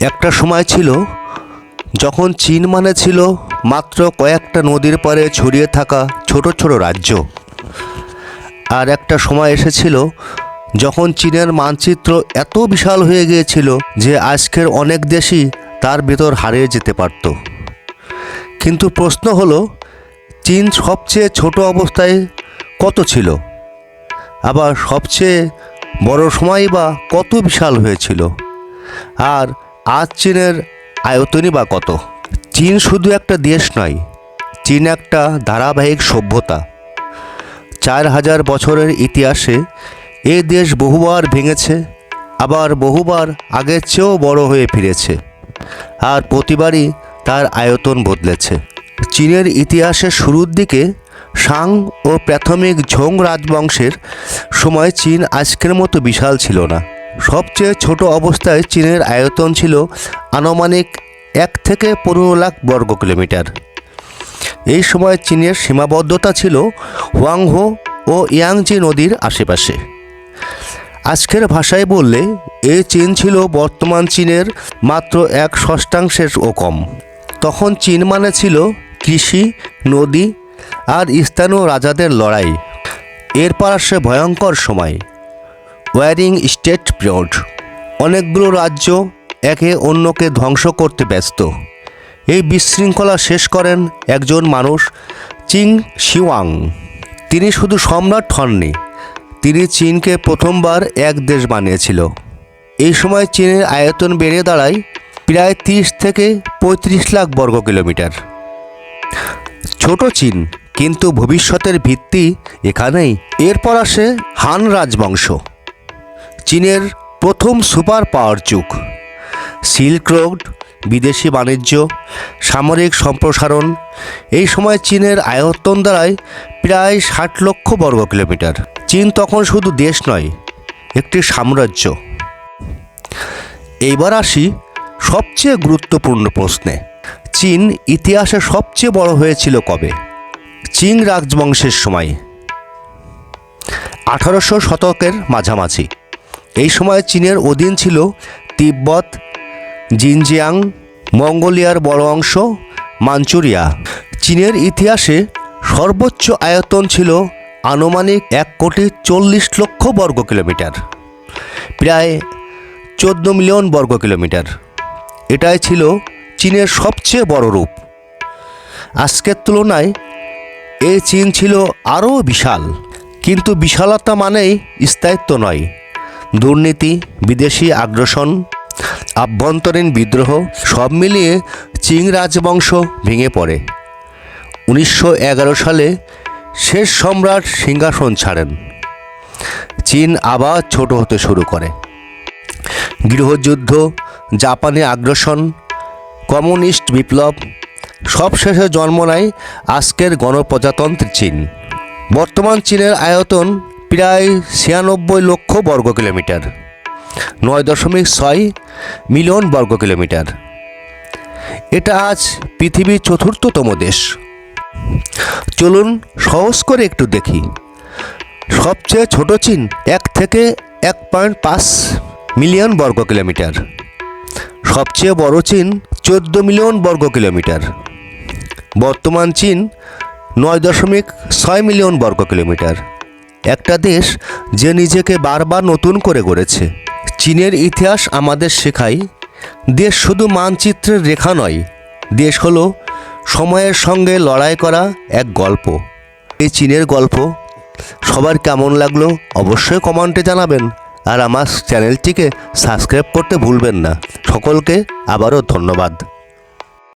একটা সময় ছিল, যখন চীন মানে ছিল মাত্র কয়েকটা নদীর পাড়ে ছড়িয়ে থাকা ছোট ছোট রাজ্য। আর একটা সময় এসেছিল, যখন চীনের মানচিত্র এত বিশাল হয়ে গিয়েছিল যে আজকের অনেক দেশই তার ভেতর হারিয়ে যেতে পারত। কিন্তু প্রশ্ন হলো, চীন সবচেয়ে ছোট অবস্থায় কত ছিল? আবার সবচেয়ে বড় সময় বা কত বিশাল হয়েছিল? আর আজ চীনের আয়তনই বা কত? চীন শুধু একটা দেশ নয়, চীন একটা ধারাবাহিক সভ্যতা। চার হাজার বছরের ইতিহাসে এ দেশ বহুবার ভেঙেছে, আবার বহুবার আগের চেয়েও বড় হয়ে ফিরেছে, আর প্রতিবারই তার আয়তন বদলেছে। চীনের ইতিহাসের শুরুর দিকে সাং ও প্রাথমিক ঝোং রাজবংশের সময় চীন আজকের মতো বিশাল ছিল না। সবচেয়ে ছোট অবস্থায় চীনের আয়তন ছিল আনুমানিক এক থেকে পনেরো লাখ বর্গ কিলোমিটার। এই সময় চীনের সীমাবদ্ধতা ছিল হোয়াংহো ও ইয়াংজি নদীর আশেপাশে। আজকের ভাষায় বললে এই চীন ছিল বর্তমান চীনের মাত্র এক ষষ্ঠাংশের ও কম তখন চীন মানে ছিল কৃষি, নদী আর স্থানীয় রাজাদের লড়াই। এরপর আসে ভয়ঙ্কর সময়। ওয়ারিং স্টেট পিরিয়ড অনেকগুলো রাজ্য একে অন্যকে ধ্বংস করতে ব্যস্ত। এই বিশৃঙ্খলা শেষ করেন একজন মানুষ, চিং শিওয়াং। তিনি শুধু সম্রাট হননি, তিনি চীনকে প্রথমবার এক দেশ বানিয়েছিল। এই সময় চীনের আয়তন বেড়ে দাঁড়ায় প্রায় তিরিশ থেকে পঁয়ত্রিশ লাখ বর্গ কিলোমিটার। ছোট চীন, কিন্তু ভবিষ্যতের ভিত্তি এখানেই। এরপর আসে হান রাজবংশ। চীনের প্রথম সুপার পাওয়ার যুগ। সিল্ক রোড, বিদেশি বাণিজ্য, সামরিক সম্প্রসারণ, এই সময় চীনের আয়তন দাঁড়ায় প্রায় ষাট লক্ষ বর্গ কিলোমিটার। চীন তখন শুধু দেশ নয়, একটি সাম্রাজ্য। এইবার আসি সবচেয়ে গুরুত্বপূর্ণ প্রশ্নে। চীন ইতিহাসে সবচেয়ে বড় হয়েছিল কবে? চিং রাজবংশের সময়। আঠারোশো শতকের মাঝামাঝি। এই সময় চীনের অধীন ছিল তিব্বত, জিনজিয়াং, মঙ্গোলিয়ার বড় অংশ, মাঞ্চুরিয়া। চীনের ইতিহাসে সর্বোচ্চ আয়তন ছিল আনুমানিক এক কোটি চল্লিশ লক্ষ বর্গ কিলোমিটার, প্রায় চোদ্দ মিলিয়ন বর্গ কিলোমিটার। এটাই ছিল চীনের সবচেয়ে বড় রূপ। আজকের তুলনায় এই চীন ছিল আরও বিশাল, কিন্তু বিশালতা মানেই স্থায়িত্ব নয়। দুর্নীতি, বিদেশি আগ্রাসন, আভ্যন্তরীণ বিদ্রোহ সব মিলিয়ে চিং রাজবংশ ভেঙে পড়ে। উনিশশো এগারো সালে শেষ সম্রাট সিংহাসন ছাড়েন। চীন আবার ছোট হতে শুরু করে। গৃহযুদ্ধ, জাপানে আগ্রাসন, কমিউনিস্ট বিপ্লব সবশেষে জন্ম নেয় আজকের গণপ্রজাতন্ত্রী চীন। বর্তমান চীনের আয়তন প্রায় ছিয়ানব্বই লক্ষ বর্গ কিলোমিটার, নয় দশমিক ছয় মিলিয়ন বর্গ কিলোমিটার। এটা আজ পৃথিবীর চতুর্থতম দেশ। চলুন সহজ করে একটু দেখি। সবচেয়ে ছোট চীন এক থেকে এক পয়েন্ট পাঁচ মিলিয়ন বর্গ কিলোমিটার। সবচেয়ে বড় চীন চোদ্দ মিলিয়ন বর্গ কিলোমিটার। বর্তমান চীন নয় দশমিক ছয় মিলিয়ন বর্গ কিলোমিটার। একটা দেশ যে নিজেকে বারবার নতুন করে গড়েছে। চীনের ইতিহাস আমাদের শেখায়, দেশ শুধু মানচিত্রের রেখা নয়, দেশ হলো সময়ের সঙ্গে লড়াই করা এক গল্প। এই চীনের গল্প, সবার কেমন লাগল অবশ্যই কমেন্টে জানাবেন, আর আমার চ্যানেলটিকে সাবস্ক্রাইব করতে ভুলবেন না। সকলকে আবারও ধন্যবাদ।